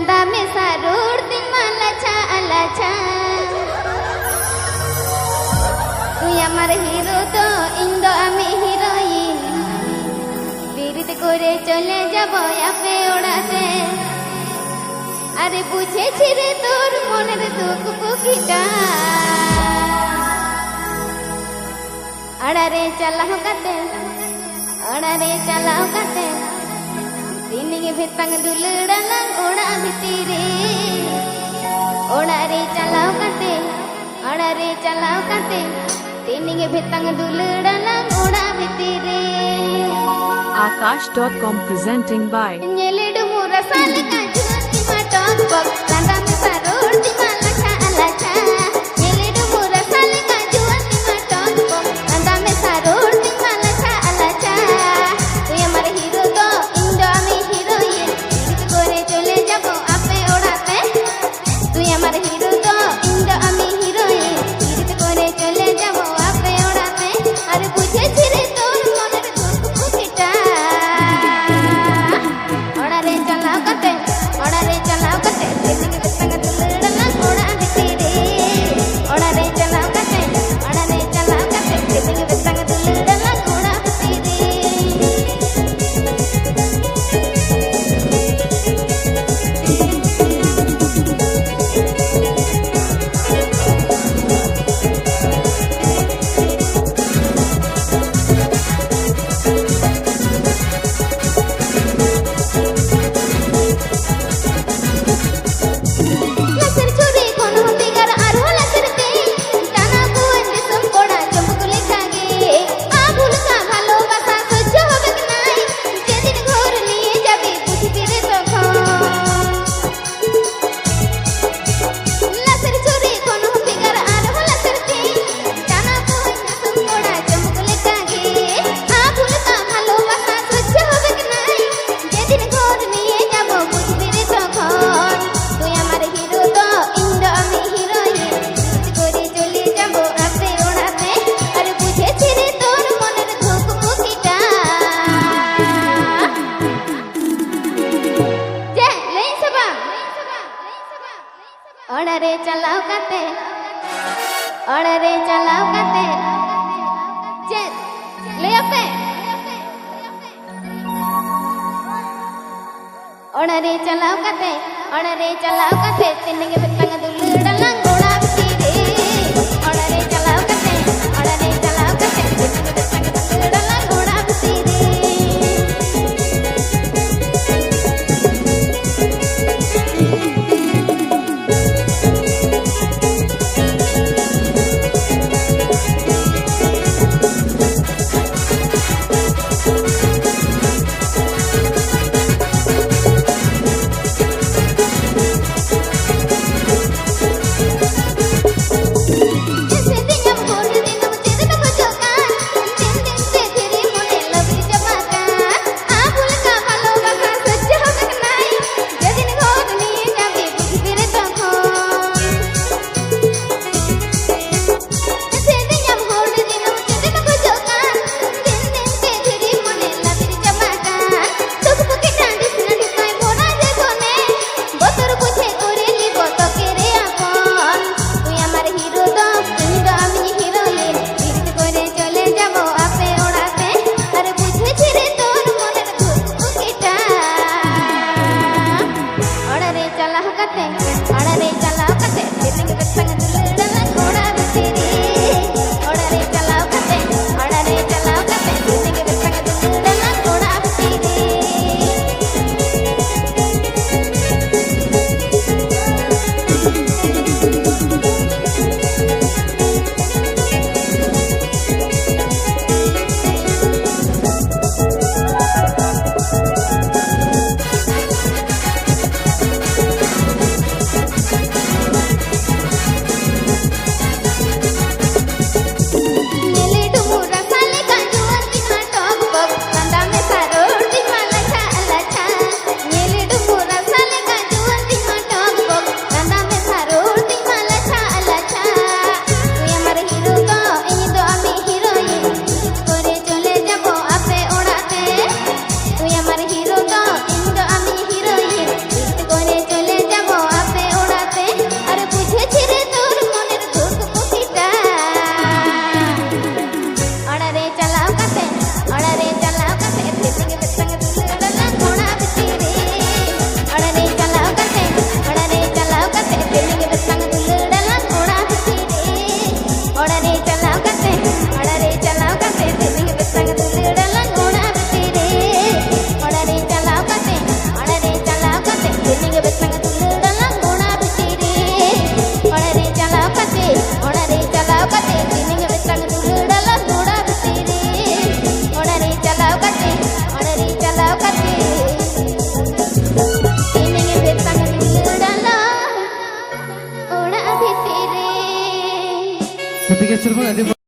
लांदा में सारूर दिन माला छा आला छा তুই আমার হিরো তো ইন্দো আমি হিরোইন বিরিত করে চলে যাব আপে ওড়াতে আরে বুঝেছি রে তোর মনের দুঃখ পুকিটা আড়ারে চালাও কাতে আড়ারে চালাও কাতে bintang dulu dalam onak bitire onak re calau kate onak re calau kate tininge bintang dulu dalam onak bitire akash.com presenting by nyelidu murasal kanjuan ki matok अड़रे चलाओ कते अड़रे चलाओ कते जे ले अपे अड़रे चलाओ कते अड़रे चलाओ कते तिन के बितंग Suruh.